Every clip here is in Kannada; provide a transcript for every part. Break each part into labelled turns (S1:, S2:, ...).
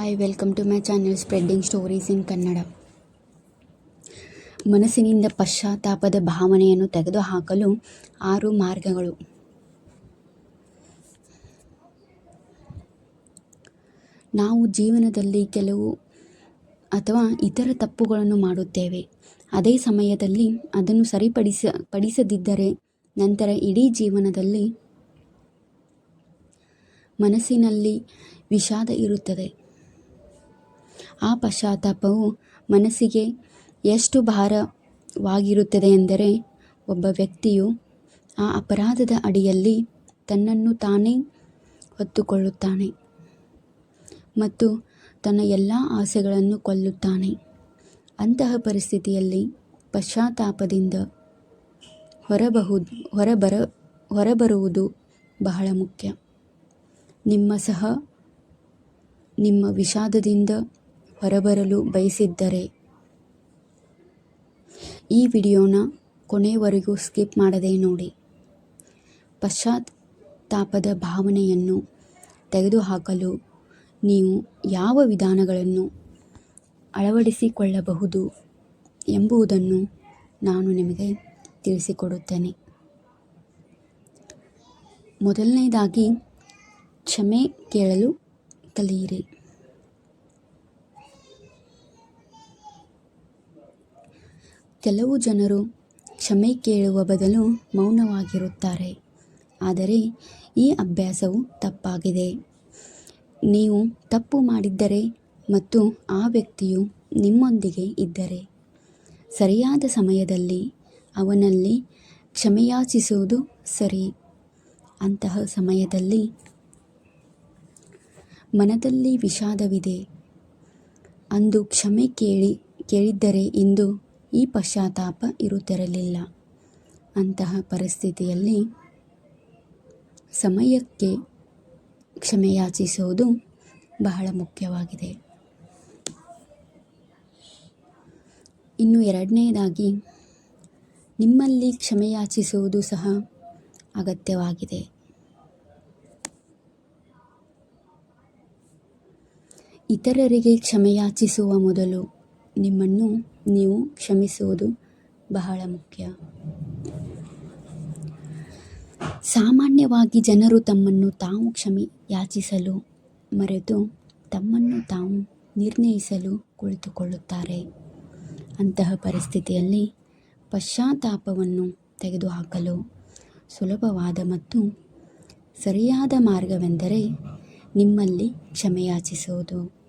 S1: Hi welcome to my channel spreading stories in Kannada ಮನಸ್ಸಿನಿಂದ ಪಶ್ಚಾತ್ತಾಪದ ಭಾವನೆಯನ್ನು ತೆಗೆದುಹಾಕಲು ಆರು ಮಾರ್ಗಗಳು. ನಾವು ಜೀವನದಲ್ಲಿ ಕೆಲವು ಅಥವಾ ಇತರ ತಪ್ಪುಗಳನ್ನು ಮಾಡುತ್ತೇವೆ. ಅದೇ ಸಮಯದಲ್ಲಿ ಅದನ್ನು ಸರಿಪಡಿಸ, ಪಡಿಸದಿದ್ದರೆ ನಂತರ ಇಡೀ ಜೀವನದಲ್ಲಿ ಮನಸ್ಸಿನಲ್ಲಿ ವಿಷಾದ ಇರುತ್ತದೆ. ಆ ಪಶ್ಚಾತ್ತಾಪವು ಮನಸ್ಸಿಗೆ ಎಷ್ಟು ಭಾರವಾಗಿರುತ್ತದೆ ಎಂದರೆ ಒಬ್ಬ ವ್ಯಕ್ತಿಯು ಆ ಅಪರಾಧದ ಅಡಿಯಲ್ಲಿ ತನ್ನನ್ನು ತಾನೇ ಹೊತ್ತುಕೊಳ್ಳುತ್ತಾನೆ ಮತ್ತು ತನ್ನ ಎಲ್ಲ ಆಸೆಗಳನ್ನು ಕೊಲ್ಲುತ್ತಾನೆ. ಅಂತಹ ಪರಿಸ್ಥಿತಿಯಲ್ಲಿ ಪಶ್ಚಾತ್ತಾಪದಿಂದ ಹೊರಬಹುದು, ಹೊರಬರ, ಹೊರಬರುವುದು ಬಹಳ ಮುಖ್ಯ. ನಿಮ್ಮ ಸಹ ನಿಮ್ಮ ವಿಷಾದದಿಂದ ಹೊರಬರಲು ಬಯಸಿದ್ದರೆ. ಈ ವಿಡಿಯೋನ ಕೊನೆಯವರೆಗೂ ಸ್ಕಿಪ್ ಮಾಡದೆ ನೋಡಿ. ಪಶ್ಚಾತ್ತಾಪದ ಭಾವನೆಯನ್ನು ತೆಗೆದುಹಾಕಲು ನೀವು ಯಾವ ವಿಧಾನಗಳನ್ನು ಅಳವಡಿಸಿಕೊಳ್ಳಬಹುದು ಎಂಬುದನ್ನು ನಾನು ನಿಮಗೆ ತಿಳಿಸಿಕೊಡುತ್ತೇನೆ. ಮೊದಲನೇದಾಗಿ, ಕ್ಷಮೆ ಕೇಳಲು ಕಲಿಯಿರಿ. ಕೆಲವು ಜನರು ಕ್ಷಮೆ ಕೇಳುವ ಬದಲು ಮೌನವಾಗಿರುತ್ತಾರೆ. ಆದರೆ ಈ ಅಭ್ಯಾಸವು ತಪ್ಪಾಗಿದೆ. ನೀವು ತಪ್ಪು ಮಾಡಿದ್ದರೆ ಮತ್ತು ಆ ವ್ಯಕ್ತಿಯು ನಿಮ್ಮೊಂದಿಗೆ ಇದ್ದರೆ. ಸರಿಯಾದ ಸಮಯದಲ್ಲಿ ಅವನಲ್ಲಿ ಕ್ಷಮೆಯಾಚಿಸುವುದು ಸರಿ. ಅಂತಹ ಸಮಯದಲ್ಲಿ ಮನದಲ್ಲಿ ವಿಷಾದವಿದೆ. ಅಂದು ಕ್ಷಮೆ ಕೇಳಿ, ಕೇಳಿದ್ದರೆ ಇಂದು ಈ ಪಶ್ಚಾತ್ತಾಪ ಇರುತ್ತಿರಲಿಲ್ಲ. ಅಂತಹ ಪರಿಸ್ಥಿತಿಯಲ್ಲಿ ಸಮಯಕ್ಕೆ ಕ್ಷಮೆಯಾಚಿಸುವುದು ಬಹಳ ಮುಖ್ಯವಾಗಿದೆ. ಇನ್ನು ಎರಡನೇದಾಗಿ, ನಿಮ್ಮಲ್ಲಿ ಕ್ಷಮೆಯಾಚಿಸುವುದು ಸಹ ಅಗತ್ಯವಾಗಿದೆ. ಇತರರಿಗೆ ಕ್ಷಮೆಯಾಚಿಸುವ ಮೊದಲು ನಿಮ್ಮನ್ನು ನೀವು ಕ್ಷಮಿಸುವುದು ಬಹಳ ಮುಖ್ಯ. ಸಾಮಾನ್ಯವಾಗಿ ಜನರು ತಮ್ಮನ್ನು ತಾವು ಕ್ಷಮೆ ಯಾಚಿಸಲು ಮರೆತು ತಮ್ಮನ್ನು ತಾವು ನಿರ್ಣಯಿಸಲು ಕುಳಿತುಕೊಳ್ಳುತ್ತಾರೆ. ಅಂತಹ ಪರಿಸ್ಥಿತಿಯಲ್ಲಿ ಪಶ್ಚಾತ್ತಾಪವನ್ನು ತೆಗೆದುಹಾಕಲು ಸುಲಭವಾದ ಮತ್ತು ಸರಿಯಾದ ಮಾರ್ಗವೆಂದರೆ ನಿಮ್ಮಲ್ಲಿ ಕ್ಷಮೆಯಾಚಿಸುವುದು.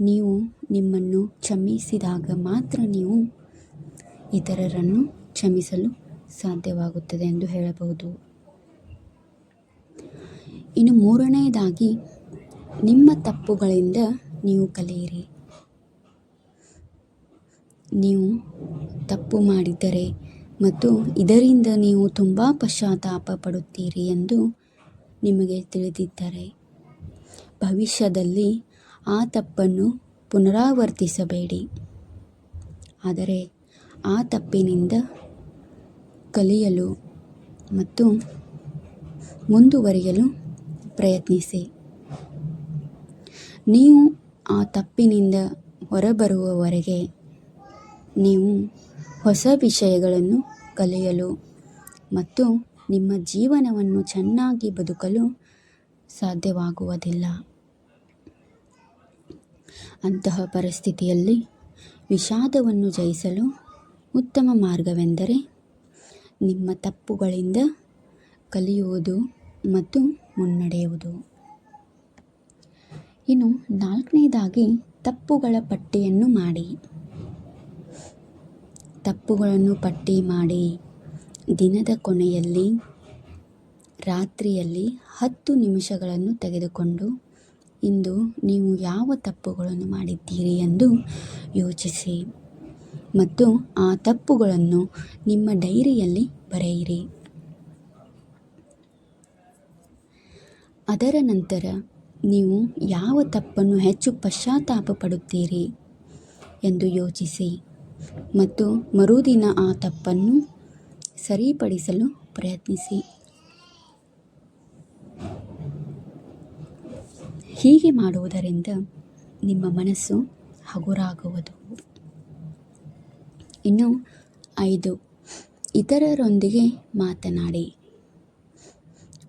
S1: ನೀವು ನಿಮ್ಮನ್ನು ಕ್ಷಮಿಸಿದಾಗ ಮಾತ್ರ ನೀವು ಇತರರನ್ನು ಕ್ಷಮಿಸಲು ಸಾಧ್ಯವಾಗುತ್ತದೆ ಎಂದು ಹೇಳಬಹುದು. ಇನ್ನು ಮೂರನೆಯದಾಗಿ, ನಿಮ್ಮ ತಪ್ಪುಗಳಿಂದ ನೀವು ಕಲಿಯಿರಿ. ನೀವು ತಪ್ಪು ಮಾಡಿದ್ದರೆ ಮತ್ತು ಇದರಿಂದ ನೀವು ತುಂಬ ಪಶ್ಚಾತ್ತಾಪ ಪಡುತ್ತೀರಿ ಎಂದು ನಿಮಗೆ ತಿಳಿದಿದ್ದರೆ, ಭವಿಷ್ಯದಲ್ಲಿ ಆ ತಪ್ಪನ್ನು ಪುನರಾವರ್ತಿಸಬೇಡಿ. ಆದರೆ ಆ ತಪ್ಪಿನಿಂದ ಕಲಿಯಲು ಮತ್ತು ಮುಂದುವರಿಯಲು ಪ್ರಯತ್ನಿಸಿ. ನೀವು ಆ ತಪ್ಪಿನಿಂದ ಹೊರಬರುವವರೆಗೆ ನೀವು ಹೊಸ ವಿಷಯಗಳನ್ನು ಕಲಿಯಲು ಮತ್ತು ನಿಮ್ಮ ಜೀವನವನ್ನು ಚೆನ್ನಾಗಿ ಬದುಕಲು ಸಾಧ್ಯವಾಗುವುದಿಲ್ಲ. ಅಂತಹ ಪರಿಸ್ಥಿತಿಯಲ್ಲಿ ವಿಷಾದವನ್ನು ಜಯಿಸಲು ಉತ್ತಮ ಮಾರ್ಗವೆಂದರೆ ನಿಮ್ಮ ತಪ್ಪುಗಳಿಂದ ಕಲಿಯುವುದು ಮತ್ತು ಮುನ್ನಡೆಯುವುದು. ಇನ್ನು ನಾಲ್ಕನೇದಾಗಿ ತಪ್ಪುಗಳ ಪಟ್ಟಿಯನ್ನು ಮಾಡಿ. ತಪ್ಪುಗಳನ್ನು ಪಟ್ಟಿ ಮಾಡಿ. ದಿನದ ಕೊನೆಯಲ್ಲಿ ರಾತ್ರಿಯಲ್ಲಿ ಹತ್ತು ನಿಮಿಷಗಳನ್ನು ತೆಗೆದುಕೊಂಡು ಇಂದು ನೀವು ಯಾವ ತಪ್ಪುಗಳನ್ನು ಮಾಡಿದ್ದೀರಿ ಎಂದು ಯೋಚಿಸಿ. ಮತ್ತು ಆ ತಪ್ಪುಗಳನ್ನು ನಿಮ್ಮ ಡೈರಿಯಲ್ಲಿ ಬರೆಯಿರಿ. ಅದರ ನಂತರ ನೀವು ಯಾವ ತಪ್ಪನ್ನು ಹೆಚ್ಚು ಪಶ್ಚಾತ್ತಾಪ ಪಡುತ್ತೀರಿ ಎಂದು ಯೋಚಿಸಿ. ಮತ್ತು ಮರುದಿನ ಆ ತಪ್ಪನ್ನು ಸರಿಪಡಿಸಲು ಪ್ರಯತ್ನಿಸಿ. ಹೀಗೆ ಮಾಡುವುದರಿಂದ ನಿಮ್ಮ ಮನಸ್ಸು ಹಗುರಾಗುವುದು. ಇನ್ನು ಐದು, ಇತರರೊಂದಿಗೆ ಮಾತನಾಡಿ.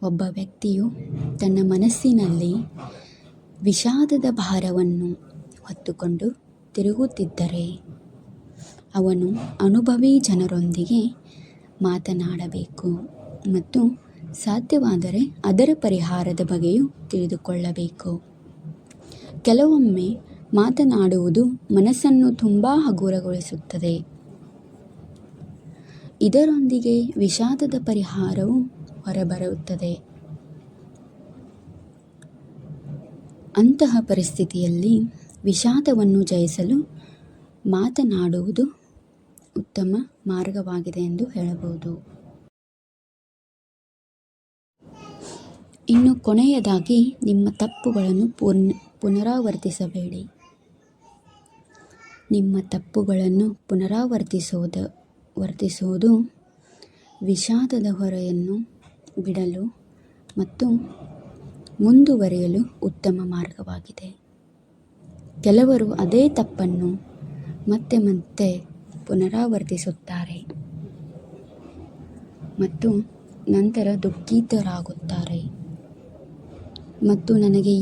S1: ಒಬ್ಬ ವ್ಯಕ್ತಿಯು ತನ್ನ ಮನಸ್ಸಿನಲ್ಲಿ ವಿಷಾದದ ಭಾರವನ್ನು ಹೊತ್ತುಕೊಂಡು ತಿರುಗುತ್ತಿದ್ದರೆ, ಅವನು ಅನುಭವಿ ಜನರೊಂದಿಗೆ ಮಾತನಾಡಬೇಕು ಮತ್ತು ಸಾಧ್ಯವಾದರೆ ಅದರ ಪರಿಹಾರದ ಬಗ್ಗೆಯೂ ತಿಳಿದುಕೊಳ್ಳಬೇಕು. ಕೆಲವೊಮ್ಮೆ ಮಾತನಾಡುವುದು ಮನಸ್ಸನ್ನು ತುಂಬ ಹಗುರಗೊಳಿಸುತ್ತದೆ. ಇದರೊಂದಿಗೆ ವಿಷಾದದ ಪರಿಹಾರವು ಹೊರಬರುತ್ತದೆ. ಅಂತಹ ಪರಿಸ್ಥಿತಿಯಲ್ಲಿ ವಿಷಾದವನ್ನು ಜಯಿಸಲು ಮಾತನಾಡುವುದು ಉತ್ತಮ ಮಾರ್ಗವಾಗಿದೆ ಎಂದು ಹೇಳಬಹುದು. ಇನ್ನು ಕೊನೆಯದಾಗಿ ನಿಮ್ಮ ತಪ್ಪುಗಳನ್ನು ಪುನ್, ಪುನರಾವರ್ತಿಸಬೇಡಿ. ನಿಮ್ಮ ತಪ್ಪುಗಳನ್ನು ಪುನರಾವರ್ತಿಸೋದು ವರ್ತಿಸುವುದು ವಿಷಾದದ ಹೊರೆಯನ್ನು ಬಿಡಲು ಮತ್ತು ಮುಂದುವರಿಯಲು ಉತ್ತಮ ಮಾರ್ಗವಾಗಿದೆ. ಕೆಲವರು ಅದೇ ತಪ್ಪನ್ನು ಮತ್ತೆ ಮತ್ತೆ ಪುನರಾವರ್ತಿಸುತ್ತಾರೆ ಮತ್ತು ನಂತರ ದುಃಖಿತರಾಗುತ್ತಾರೆ. ಮತ್ತು ನನಗೆ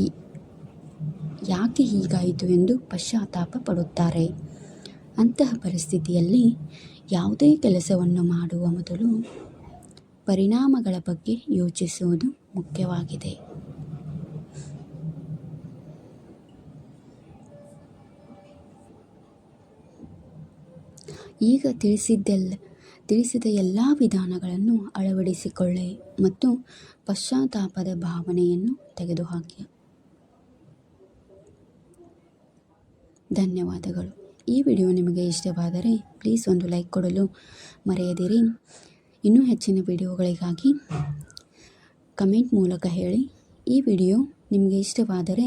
S1: ಯಾಕೆ ಹೀಗಾಯಿತು ಎಂದು ಪಶ್ಚಾತ್ತಾಪ ಪಡುತ್ತಾರೆ. ಅಂತಹ ಪರಿಸ್ಥಿತಿಯಲ್ಲಿ ಯಾವುದೇ ಕೆಲಸವನ್ನು ಮಾಡುವ ಮೊದಲು ಪರಿಣಾಮಗಳ ಬಗ್ಗೆ ಯೋಚಿಸುವುದು ಮುಖ್ಯವಾಗಿದೆ. ಈಗ ತಿಳಿಸಿದ್ದೆಲ್ಲ ತಿಳಿಸಿದ ಎಲ್ಲ ವಿಧಾನಗಳನ್ನು ಅಳವಡಿಸಿಕೊಳ್ಳಿ ಮತ್ತು ಪಶ್ಚಾತ್ತಾಪದ ಭಾವನೆಯನ್ನು ತೆಗೆದುಹಾಕಿ ಧನ್ಯವಾದಗಳು. ಈ ವಿಡಿಯೋ ನಿಮಗೆ ಇಷ್ಟವಾದರೆ ಪ್ಲೀಸ್ ಒಂದು ಲೈಕ್ ಕೊಡಲು ಮರೆಯದಿರಿ. ಇನ್ನೂ ಹೆಚ್ಚಿನ ವಿಡಿಯೋಗಳಿಗಾಗಿ ಕಮೆಂಟ್ ಮೂಲಕ ಹೇಳಿ. ಈ ವಿಡಿಯೋ ನಿಮಗೆ ಇಷ್ಟವಾದರೆ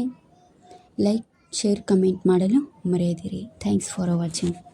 S1: ಲೈಕ್, ಶೇರ್, ಕಮೆಂಟ್ ಮಾಡಲು ಮರೆಯದಿರಿ. Thanks for watching.